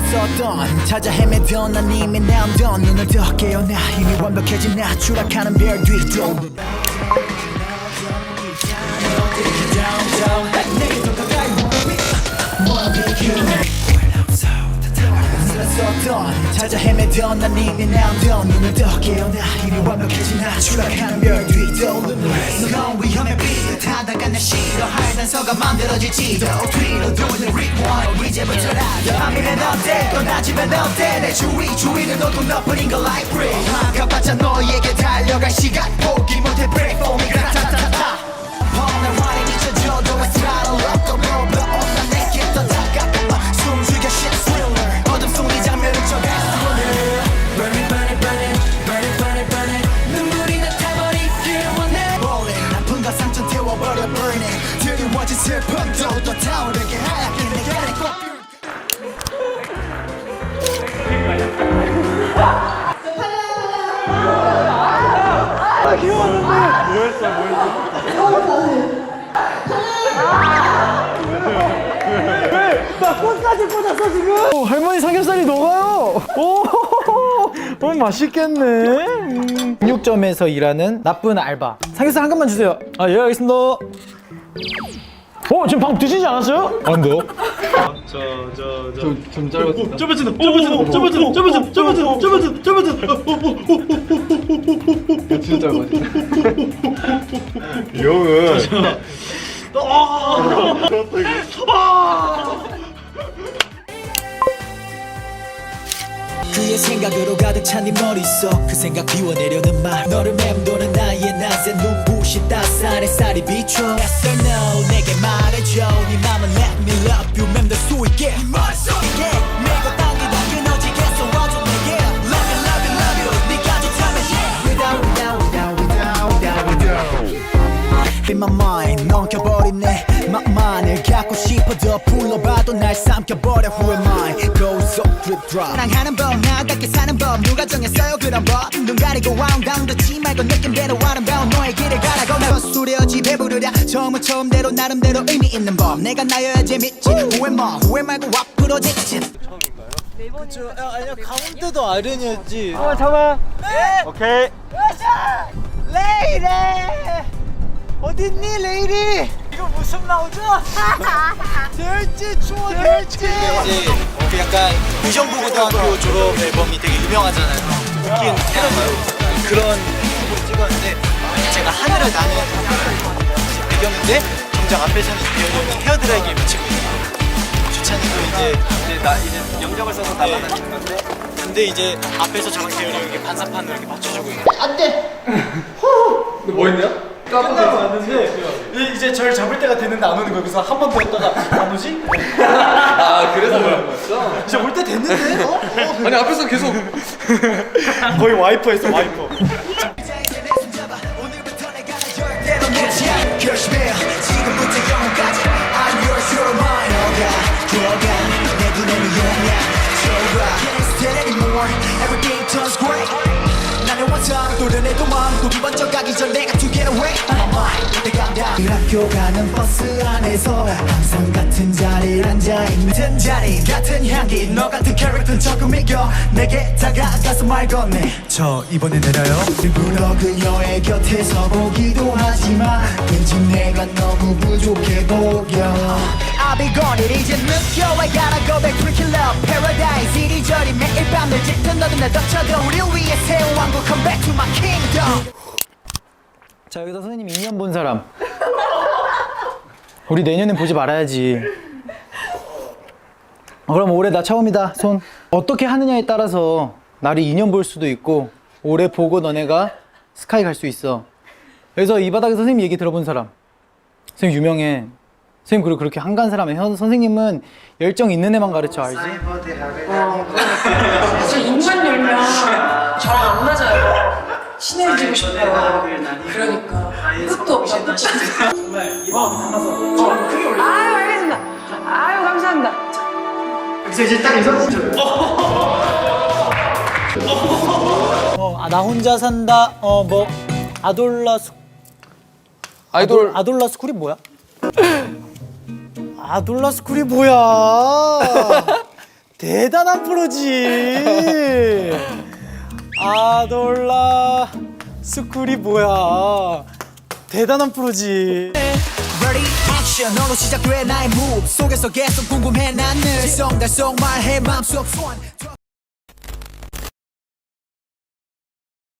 쓰러졌던 찾아 헤매던 난 이미 나온던 눈을 더 깨어 나 이미 완벽해진 나 추락하는 별 뒤로 찾아 헤매던 난 이미 나온던 눈을 더 깨어나. 이미 완벽해진 나. 추락하는 별 뒤로 넌 위험에 비슷하다가 날 싫어할 단서가 만들어질지도. 뒤로 도는 rewind 이제부터라도 밤이면 어때? 또 낮이면 어때? 내 주위 주위는 온통 너뿐인 걸 like breeze 막아봤자 너에게 달려갈 시간. 포기 못해 break for me 오, 할머니 삼겹살이 녹아요. 오, 오 맛있겠네. 음. 육점에서 일하는 나쁜 알바. 삼겹살 한 간만 주세요. 아, 예, 알겠습니다. 어 지금 방금 뒤지지 않았어요? 안 돼요? 저저저좀 짧았다. 좁아진다 좁아진다 좁아진다 좁아진다 좁아진다 좁아진다 좁아진다 진짜 짧았다. 이 형은 그의 생각으로 가득 찬 네 머릿속 그 생각 비워내려는 말 너를 맴도는 나의 낮새 눈빛 65살에 쌀이 비춰 Yes or no 내게 말해줘 네 맘은 let me love you 맴돌 수 있게 네 머릿속에 매고 당기다 끊어지게 쏘아줘 내게 Love you love you love you 네가 좋다면 yeah Without without without without without without In my mind 넘겨버리네 맘만을 갖고 싶어 더 불러봐도 날 삼켜버려 Who am I Go so drip drop 사랑하는 법 나답게 사는 법. 누가 정했어요? 그런 법눈 가리고 와운 다운 듣지 말고 느낌대로 아름다운 너의 길을 가라고 날 거스려지 배부르랴. 처음은 처음대로 나름대로 의미 있는 법. 내가 나여야 재밌지. 후회 뭐 후회 말고 앞으로 직진 저, 아니야, 가운데도 아련이었지. 오케이. 레이리! 어딨니, 레이리? 무슨 나오죠? 될지 추워, 될지! 이제 그 약간 의정부고등학교 졸업 앨범이 되게 유명하잖아요. 웃긴 테러마요. 그런 곡을 찍었는데 제가 하늘을 나는 배경인데 정작 앞에서는 이현이 헤어드라이기에 미치고 있어요. 주찬이도 이제 이제 나 이제 영적을 써서 날아다니는 건데 근데 이제 앞에서 저랑 대현이 이렇게 반사판으로 이렇게 맞춰주고 있는 네, 이제 저를 잡을 때가 됐는데 안 오는 거예요. 그래서 한 번 더 했다가 안 오지? 아 그래서 그런 거였어? 이제 올 때 됐는데? 어? 어? 아니 앞에서 계속 거의 와이퍼였어 와이퍼 도려내도 마음 또 번쩍 가기 전 내가 to get away I'm on mine 내 감당 그 학교 가는 버스 안에서 항상 같은 자리에 앉아있는 같은 자리 같은 향기. 너 같은 캐릭터는 조금 이겨. 내게 다가가서 말 건네. 저 이번에 내려요. 일부러 그녀의 곁에 서 보기도 하지만 왠지 내가 너무 부족해 보여. I'll be gone. 이제 느껴 I gotta go back to kill love paradise. 이리저리 매일 짙은 너도 날 덮쳐도 우릴 위해 세운 왕국 come back to my kingdom 자, 여기서 선생님 2년 본 사람. 우리 내년엔 보지 말아야지. 어, 그럼 올해 나 처음이다. 손. 어떻게 하느냐에 따라서 나를 2년 볼 수도 있고 올해 보고 너네가 스카이 갈 수 있어. 그래서 이 바닥에 선생님 얘기 들어본 사람. 선생님 유명해. 선생님 그리고 그렇게 한간 사람이에요. 현- 선생님은 열정 있는 애만 가르쳐 알지? 저 입만 열면 저랑 안 맞아요. 친해지고 싶어요. 그러니까 끝도 없이. 정말 이번 담아서 크게 올려. 아유 알겠습니다. 아유 감사합니다. 어, 아, 나 혼자 산다. 어, 뭐 아돌라 스 아이돌 아돌라 스쿨이 뭐야? 아돌라 스쿨이 뭐야? 대단한 프로지. 아돌라 스쿨이 뭐야? 대단한 프로지. Ready action 너로 시작돼 나의 move 속에서 계속 궁금해 나는 달성달성 말해 맘속 소원